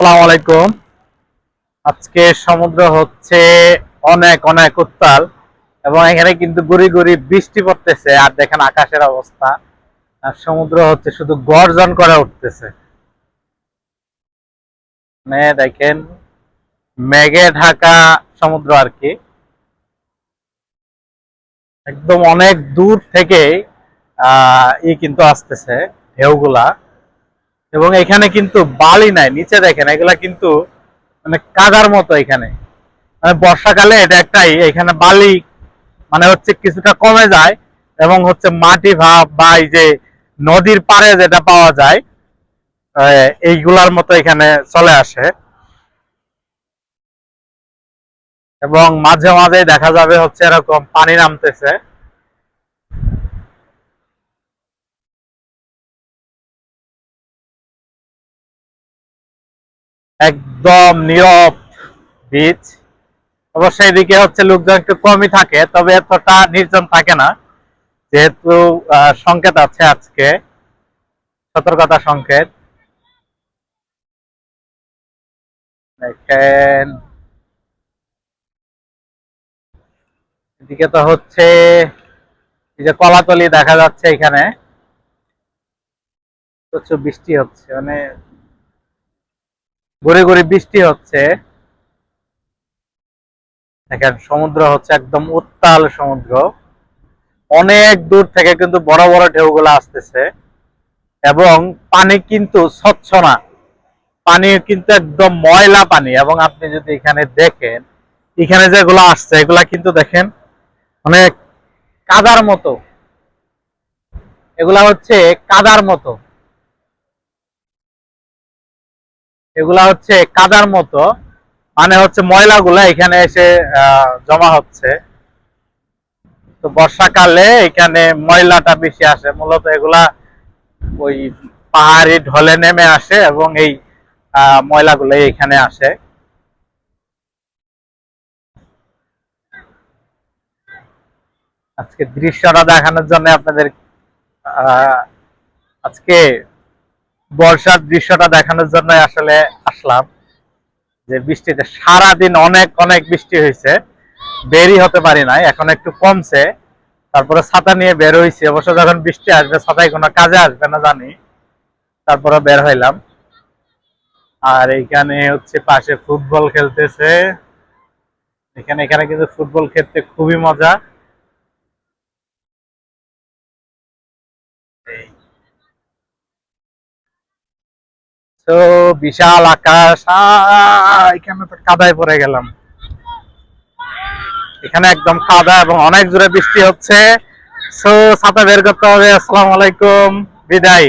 আসসালামু আলাইকুম। আজকে সমুদ্র হচ্ছে অনেক অনেক উত্তাল এবং এখানে কিন্তু গুড়ি গুড়ি বৃষ্টি পড়তেছে। আর দেখেন আকাশের অবস্থা। আর সমুদ্র হচ্ছে শুধু গর্জন করে উঠতেছে। মানে দেখেন, মেঘে ঢাকা সমুদ্র আর কি। একদম অনেক দূর থেকে ই কিন্তু আসতেছে, ঢেউগুলা। এবং এখানে কিন্তু বালি নাই, নিচে দেখেন, এগুলা কিন্তু মানে কাদার মতো এখানে। মানে বর্ষাকালে এটা একটাই, এখানে বালি মানে হচ্ছে কিছুটা কমে যায় এবং হচ্ছে মাটি ভাব বা এই যে নদীর পাড়ে যেটা পাওয়া যায় এইগুলার মতো এখানে চলে আসে। এবং মাঝে মাঝে দেখা যাবে হচ্ছে এরকম পানি নামতেছে। একদম নীরব বিচ অবশ্য এদিকে হচ্ছে লোকজন একটু কমই থাকে, তবে এতটা নির্জন থাকে না। যেহেতু সংকেত আছে আজকে, সতর্কতা সংকেত। দেখেন। এদিকে তো হচ্ছে, এই যে কলাতলি দেখা যাচ্ছে এখানে। প্রচুর বৃষ্টি হচ্ছে মানে গড়ে গড়ে বৃষ্টি হচ্ছে। দেখেন, সমুদ্র হচ্ছে একদম উত্তাল সমুদ্র। অনেক দূর থেকে কিন্তু বড় বড় ঢেউগুলো আসতেছে। এবং পানি কিন্তু স্বচ্ছ না। পানি কিন্তু একদম ময়লা পানি। এবং আপনি যদি এখানে দেখেন, এখানে যেগুলো আসছে, এগুলা কিন্তু দেখেন, অনেক কাদার মতো। এগুলা হচ্ছে কাদার মতো। এগুলা হচ্ছে কাদার মতো মানে হচ্ছে ময়লাগুলা এখানে এসে জমা হচ্ছে। তো বর্ষাকালে এখানে ময়লাটা বেশি আসে, মূলত এগুলা ওই পাহাড়ি ঢলে নেমে আসে এবং এই ময়লাগুলো এখানে আসে। আজকে দৃশ্যটা দেখানোর জন্য আপনাদের আজকে বর্ষার দৃশ্যটা দেখানোর জন্য আসলে আসলাম। যে বৃষ্টিতে সারাদিন অনেক অনেক বৃষ্টি হয়েছে। বেরই হতে পারি নাই, এখন একটু কমছে। তারপরে ছাতা নিয়ে বের হয়েছি। অবশ্য যখন বৃষ্টি আসবে, ছাতায় কোনো কাজে আসবে না, জানি। তারপরে বের হইলাম। আর এইখানে হচ্ছে পাশে ফুটবল খেলতেছে। এখানে এখানে কিন্তু ফুটবল খেলতে খুবই মজা এই তো বিশাল আকাশ। এখানে তো কাদায় পড়ে গেলাম। এখানে একদম কাদা এবং অনেক জোরে বৃষ্টি হচ্ছে। সো ছাতা বের করতে হবে। আসসালামু আলাইকুম। বিদায়।